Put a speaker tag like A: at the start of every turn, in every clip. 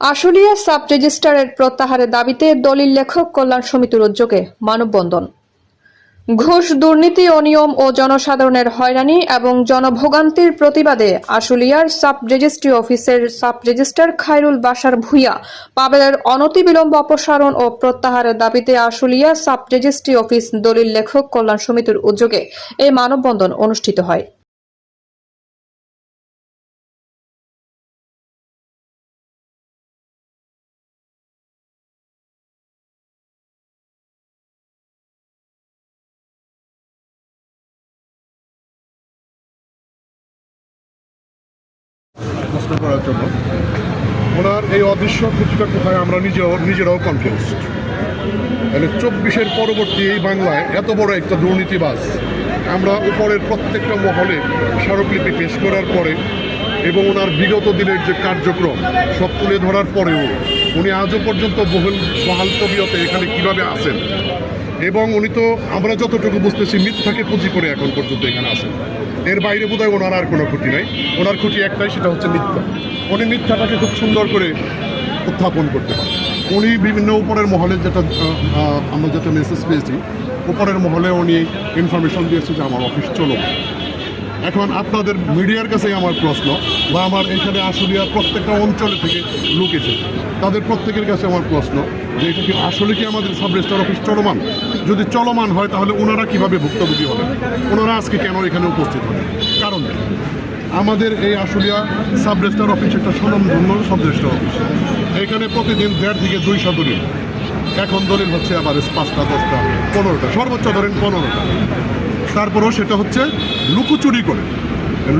A: Ashulia sub রেজিস্ট্রারের প্রত্যাহারের দাবিতে দলিল লেখক কল্যাণ সমিতির উদ্যোগে মানববন্ধন। ঘুষ, দুর্নীতি, অনিয়ম ও জনসাধারণের হয়রানি এবং জনভোগান্তির প্রতিবাদে আশুলিয়ার সাব রেজিস্ট্রি অফিসের সাব রেজিস্ট্রার খায়রুল বাসার ভুইয়া পাবেলের অনতিবিলম্ব অপসারণ ও প্রত্যাহারের দাবিতে আশুলিয়া সাব রেজিস্ট্রি অফিস দলিল লেখক কল্যাণ সমিতির উদ্যোগে এই মানববন্ধন অনুষ্ঠিত হয়।
B: প্রশ্ন করার জন্য। ওনার এই অদৃশ্য কিছুটা কোথায় আমরা নিজেও নিজেরাও কনফিউজ মানে চব্বিশের পরবর্তী এই বাংলায় এত বড় একটা দুর্নীতিবাজ, আমরা উপরের প্রত্যেকটা মহলে স্মারকলিপি পেশ করার পরে এবং ওনার বিগত দিনের যে কার্যক্রম, সব তুলে ধরার পরেও উনি আজও পর্যন্ত বহুল বহাল তবিয়তে এখানে কীভাবে আছেন এবং উনি তো আমরা যতটুকু বুঝতেছি, মিথ্যাকে পুঁজি করে এখন পর্যন্ত এখানে আছেন। এর বাইরে বোধহয় ওনার আর কোনো ক্ষতি নাই। ওনার ক্ষতি একটাই, সেটা হচ্ছে মিথ্যা। উনি মিথ্যাটাকে খুব সুন্দর করে উত্থাপন করতে পারেন। উনি বিভিন্ন উপরের মহলে যেটা আমরা যেটা মেসেজ পেয়েছি, উপরের মহলে উনি ইনফরমেশন দিয়েছে যে আমার অফিস চলো এখন আপনাদের মিডিয়ার কাছেই আমার প্রশ্ন বা আমার এখানে আশুলিয়ার প্রত্যেকটা অঞ্চলে থেকে লোক এসেছে। তাদের প্রত্যেকের কাছে আমার প্রশ্ন যে এটা কি আসলে কি আমাদের সাব রেজিস্ট্রার অফিস চলমান? যদি চলমান হয় তাহলে ওনারা কীভাবে ভুক্তভোগী হবেন ওনারা আজকে কেন এখানে উপস্থিত হবেন কারণ আমাদের এই আশুলিয়া সাব রেজিস্ট্রার অফিস একটা স্বনামধন্য সাব রেজিস্ট্রার অফিস। এখানে প্রতিদিন দেড় থেকে দুইশো দলিল এখন দলিল হচ্ছে আবার পাঁচটা, দশটা, পনেরোটা, সর্বোচ্চ ধরেন পনেরোটা। তারপরেও সেটা হচ্ছে লুকোচুরি করে।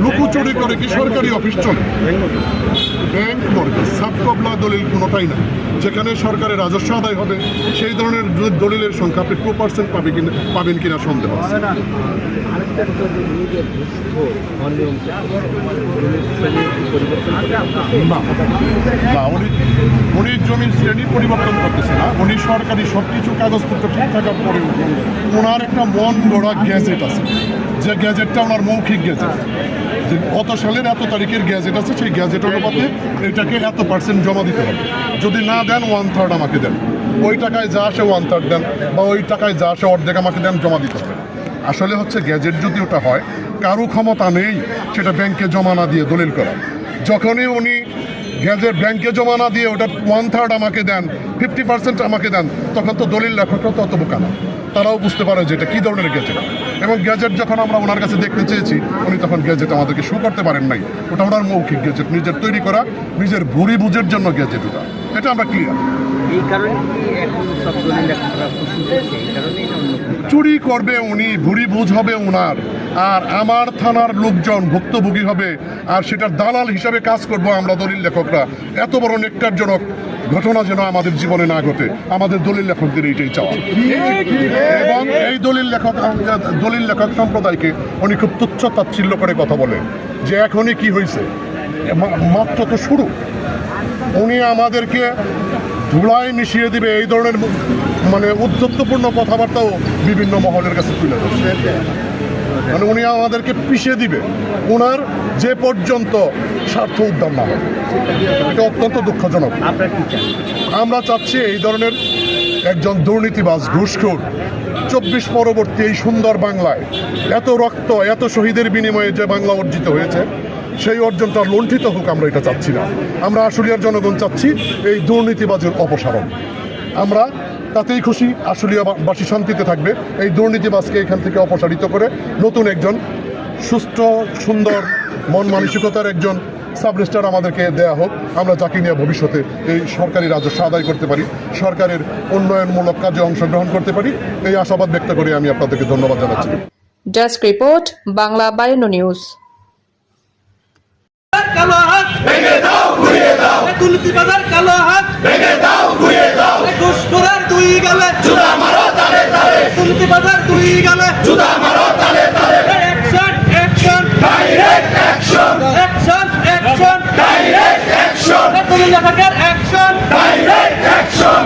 B: লুকোচুরি করে কি সরকারি অফিস চলে? ব্যাংক মর্গেজ সাবকবলা দলিল কোনোটাই না যেখানে সরকারের রাজস্ব আদায় হবে, সেই ধরনের দলিলের সংখ্যা আপনি টু পার্সেন্ট পাবে কিনা, পাবেন কিনা সন্দেহ
C: উনি
B: জমির শ্রেণি পরিবর্তন করতেছে না, উনি সরকারি সব কিছু কাগজপত্র ঠিক থাকার পরেও ওনার একটা মন গড়া গ্যাজেট আছে। যে গ্যাজেটটা ওনার মৌখিক গ্যাজেট। যে কত সালের এত তারিখের গ্যাজেট আছে, সেই গ্যাজেট অনুপাতে এটাকে এত পার্সেন্ট জমা দিতে হবে। যদি না দেন ওয়ান থার্ড আমাকে দেন। ওই টাকায় যা আসে ওয়ান থার্ড দেন বা ওই টাকায় যা আসে অর্ধেক আমাকে দেন, জমা দিতে হবে। আসলে হচ্ছে গ্যাজেট যদি ওটা হয়, কারও ক্ষমতা নেই সেটা ব্যাংকে জমা না দিয়ে দলিল করা। যখনই উনি গ্যাজেট ব্যাংকে জমা না দিয়ে ওটা ওয়ান থার্ড আমাকে দেন ফিফটি পার্সেন্ট আমাকে দেন, তখন তো দলিল লেখকরা তো অত বোকা না তারাও বুঝতে পারে যে এটা কী ধরনের গ্যাজেট এবং গ্যাজেট যখন আমরা ওনার কাছে দেখতে চেয়েছি, উনি তখন গ্যাজেট আমাদেরকে শো করতে পারেন নাই। ওটা ওনার মৌখিক গ্যাজেট নিজের তৈরি করা, নিজের ভুরি বুঝের জন্য গ্যাজেট ওটা। এটা আমরা ক্লিয়ার
C: এই কারণে এখন সব?
B: চুরি করবে উনি ভুরি বুঝ হবে ওনার আর আমার থানার লোকজন ভুক্তভোগী হবে আর সেটার দালাল হিসাবে কাজ করব আমরা দলিল লেখকরা। এত বড় নেকটারজনক ঘটনা যেন আমাদের জীবনে না ঘটে। আমাদের দলিল লেখকদের এইটাই চাওয়া। এবং এই দলিল লেখক দলিল লেখক সম্প্রদায়কে উনি খুব তুচ্ছ তাচ্ছিল্য করে কথা বলেন যে এখনই কি হয়েছে মাত্র তো শুরু। উনি আমাদেরকে ধুলায় মিশিয়ে দিবে এই ধরনের মানে উদ্ধত্তপূর্ণ কথাবার্তাও বিভিন্ন মহলের কাছে তুলে ধরছে। মানে উনি আমাদেরকে পিষে দিবে। ওনার যে পর্যন্ত স্বার্থ উদ্ধার না হয় এটা অত্যন্ত দুঃখজনক। আমরা চাচ্ছি এই ধরনের একজন দুর্নীতিবাজ ঘুষখোর চব্বিশ পরবর্তী এই সুন্দর বাংলায় এত রক্ত এত শহীদের বিনিময়ে যে বাংলা অর্জিত হয়েছে সেই অর্জনটা লুণ্ঠিত হোক, আমরা এটা চাচ্ছি না। আমরা আশুলিয়ার জনগণ চাচ্ছি এই দুর্নীতিবাজের অপসারণ। আমরা তাতেই খুশি, আশুলিয়াবাসী শান্তিতে থাকবে। এই দুর্নীতিবাজকে এখান থেকে অপসারিত করে নতুন একজন সুস্থ, সুন্দর, মন মানসিকতার একজন সাব রেজিস্ট্রার আমাদেরকে দেয়া হোক। আমরা যাকে নিয়ে ভবিষ্যতে এই সরকারি রাজস্ব আদায় করতে পারি, সরকারের উন্নয়নমূলক কাজে অংশগ্রহণ করতে পারি, এই আশাবাদ ব্যক্ত করে আমি আপনাদেরকে ধন্যবাদ জানাচ্ছি।
A: ডেস্ক রিপোর্ট বাংলা বায়ান্ন নিউজ
D: কালো হাত। ভেঙে দাও ঘুরিয়ে দাও। দুর্নীতিবাজার কালো হাত। ভেঙে দাও ঘুরিয়ে দাও। ঘুষখোরের দুই গেলে। জুতা মারো তালে তালে। দুর্নীতিবাজার দুই গেলে। জুতা মারো তালে তালে। Action action direct action action action direct action দলিল লেখকের অ্যাকশন ডাইরেক্ট অ্যাকশন